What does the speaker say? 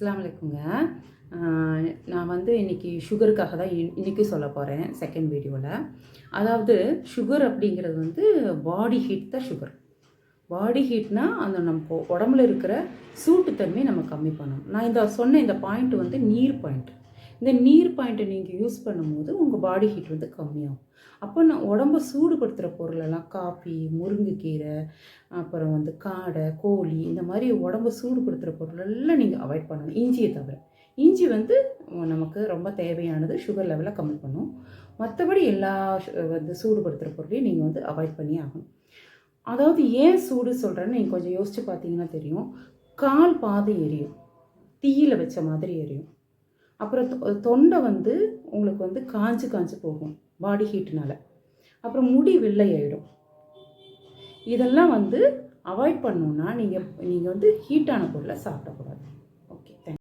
அஸ்ஸலாமு நான் வந்து இன்னைக்கு சுகருக்காக தான் இன்- இன்னைக்கு சொல்ல போகிறேன் செகண்ட் வீடியோவில் அதாவது சுகர் அப்படிங்கிறது வந்து பாடி ஹீட் தான் சுகர் பாடி ஹீட்னால் அந்த நம்ம உடம்புல இருக்கிற சூட்டுத்தன்மையை நம்ம கம்மி பண்ணணும். நான் இந்த சொன்ன இந்த பாயிண்ட் வந்து நீர் பாயிண்ட் இந்த நீர் பாயிண்ட்டை நீங்கள் யூஸ் பண்ணும்போது உங்கள் பாடி ஹீட் வந்து கம்மியாகும். அப்போ நான் உடம்ப சூடுபடுத்துகிற பொருளெல்லாம் காஃபி முருங்கைக்கீரை அப்புறம் வந்து காடை கோழி இந்த மாதிரி உடம்ப சூடுபடுத்துகிற பொருளெல்லாம் நீங்கள் அவாய்ட் பண்ணணும். இஞ்சியை தவிர. இஞ்சி வந்து நமக்கு ரொம்ப தேவையானது. சுகர் லெவலை கம்மி பண்ணும். மற்றபடி எல்லா வந்து சூடுபடுத்துகிற பொருளையும் நீங்கள் வந்து அவாய்ட் பண்ணி ஆகணும். அதாவது ஏன் சூடு சொல்கிறேன்னு நீங்கள் கொஞ்சம் யோசித்து பார்த்தீங்கன்னா தெரியும். கால் பாதை எரியும். தீயில் வச்ச மாதிரி எரியும். அப்புறம் தொ- தொண்டை வந்து உங்களுக்கு வந்து காஞ்சு காஞ்சு போகும் பாடி ஹீட்னால அப்புறம் முடி வெள்ளை ஆகிடும் இதெல்லாம் வந்து அவாய்ட் பண்ணணுன்னா நீங்கள் நீங்கள் வந்து ஹீட்டான பொருளை சாப்பிடக்கூடாது.